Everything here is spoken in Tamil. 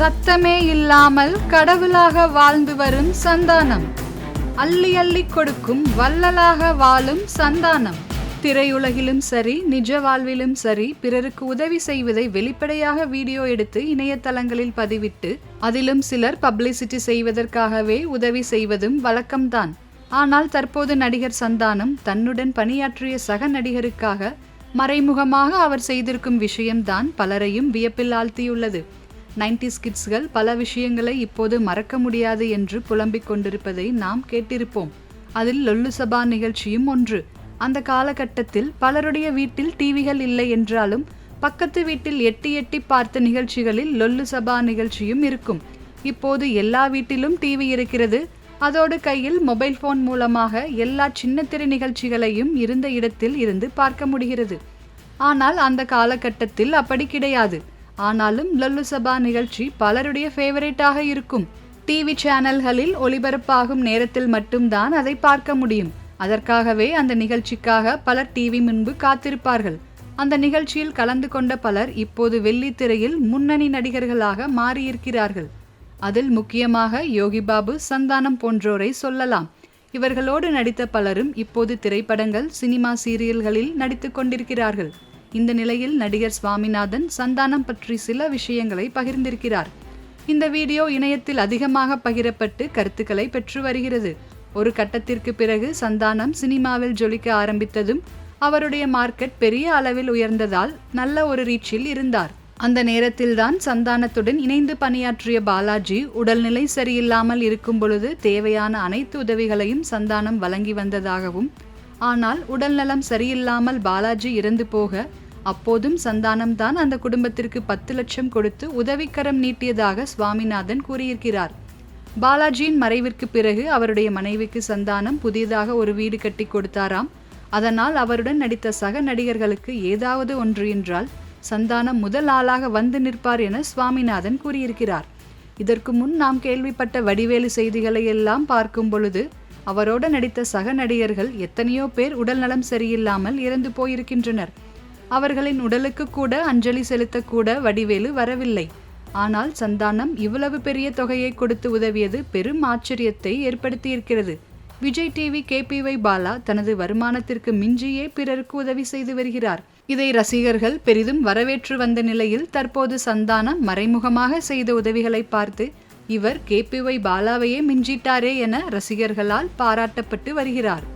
சத்தமே இல்லாமல் கடவுளாக வாழ்ந்து வரும் சந்தானம். அள்ளி அள்ளி கொடுக்கும் வள்ளலாக வாழும் சந்தானம். திரையுலகிலும் சரி நிஜ வாழ்விலும் சரி பிறருக்கு உதவி செய்வதை வெளிப்படையாக வீடியோ எடுத்து இணையதளங்களில் பதிவிட்டு அதிலும் சிலர் பப்ளிசிட்டி செய்வதற்காகவே உதவி செய்வதும் வழக்கம்தான். ஆனால் தற்போது நடிகர் சந்தானம் தன்னுடன் பணியாற்றிய சக நடிகருக்காக மறைமுகமாக அவர் செய்திருக்கும் விஷயம்தான் பலரையும் வியப்பில் ஆழ்த்தியுள்ளது. நைன்டிஸ் கிட்ஸ்கள் பல விஷயங்களை இப்போது மறக்க முடியாது என்று புலம்பிக் கொண்டிருப்பதை நாம் கேட்டிருப்போம். அதில் லொல்லு சபா நிகழ்ச்சியும் ஒன்று. அந்த காலகட்டத்தில் பலருடைய வீட்டில் டிவிகள் இல்லை என்றாலும் பக்கத்து வீட்டில் எட்டி எட்டி பார்த்த நிகழ்ச்சிகளில் லொல்லு சபா நிகழ்ச்சியும் இருக்கும். இப்போது எல்லா வீட்டிலும் டிவி இருக்கிறது. அதோடு கையில் மொபைல் போன் மூலமாக எல்லா சின்னத்திரை நிகழ்ச்சிகளையும் இருந்த இடத்தில் இருந்து பார்க்க முடிகிறது. ஆனால் அந்த காலகட்டத்தில் அப்படி கிடையாது. ஆனாலும் லல்லு சபா நிகழ்ச்சி பலருடைய ஃபேவரேட்டாக இருக்கும். டிவி சேனல்களில் ஒளிபரப்பாகும் நேரத்தில் மட்டும்தான் அதை பார்க்க முடியும். அதற்காகவே அந்த நிகழ்ச்சிக்காக பலர் டிவி முன்பு காத்திருப்பார்கள். அந்த நிகழ்ச்சியில் கலந்து கொண்ட பலர் இப்போது வெள்ளித்திரையில் முன்னணி நடிகர்களாக மாறியிருக்கிறார்கள். அதில் முக்கியமாக யோகி பாபு சந்தானம் போன்றோரை சொல்லலாம். இவர்களோடு நடித்த பலரும் இப்போது திரைப்படங்கள் சினிமா சீரியல்களில் நடித்துக் கொண்டிருக்கிறார்கள். இந்த நிலையில் நடிகர் சுவாமிநாதன் சந்தானம் பற்றி சில விஷயங்களை பகிர்ந்திருக்கிறார். இந்த வீடியோ இணையத்தில் அதிகமாக பகிரப்பட்டு கருத்துக்களை பெற்று வருகிறது. ஒரு கட்டத்திற்கு பிறகு சந்தானம் சினிமாவில் ஜொலிக்க ஆரம்பித்ததும் அவருடைய மார்க்கெட் பெரிய அளவில் உயர்ந்ததால் நல்ல ஒரு ரீச்சில் இருந்தார். அந்த நேரத்தில்தான் சந்தானத்துடன் இணைந்து பணியாற்றிய பாலாஜி உடல்நிலை சரியில்லாமல் இருக்கும் பொழுது தேவையான அனைத்து உதவிகளையும் சந்தானம் வழங்கி வந்ததாகவும் ஆனால் உடல்நலம் சரியில்லாமல் பாலாஜி இறந்து போக அப்போதும் சந்தானம் தான் அந்த குடும்பத்திற்கு பத்து லட்சம் கொடுத்து உதவிக்கரம் நீட்டியதாக சுவாமிநாதன் கூறியிருக்கிறார். பாலாஜியின் மறைவிற்கு பிறகு அவருடைய மனைவிக்கு சந்தானம் புதியதாக ஒரு வீடு கட்டி கொடுத்தாராம். அதனால் அவருடன் நடித்த சக நடிகர்களுக்கு ஏதாவது ஒன்று என்றால் சந்தானம் முதல் ஆளாக வந்து நிற்பார் என சுவாமிநாதன் கூறியிருக்கிறார். இதற்கு முன் நாம் கேள்விப்பட்ட வடிவேலு செய்திகளை எல்லாம் பார்க்கும் பொழுது அவரோடு நடித்த சக நடிகர்கள் எத்தனையோ பேர் உடல்நலம் சரியில்லாமல் இறந்து போயிருக்கின்றனர். அவர்களின் உடலுக்கு கூட அஞ்சலி செலுத்தக்கூட வடிவேலு வரவில்லை. ஆனால் சந்தானம் இவ்வளவு பெரிய தொகையை கொடுத்து உதவியது பெரும் ஆச்சரியத்தை ஏற்படுத்தியிருக்கிறது. விஜய் டிவி கேபிஒய் பாலா தனது வருமானத்திற்கு மிஞ்சியே பிறருக்கு உதவி செய்து வருகிறார். இதை ரசிகர்கள் பெரிதும் வரவேற்று வந்த நிலையில் தற்போது சந்தானம் மறைமுகமாக செய்த உதவிகளை பார்த்து இவர் கேபிஒய் பாலாவையே மிஞ்சிட்டாரே என ரசிகர்களால் பாராட்டப்பட்டு வருகிறார்.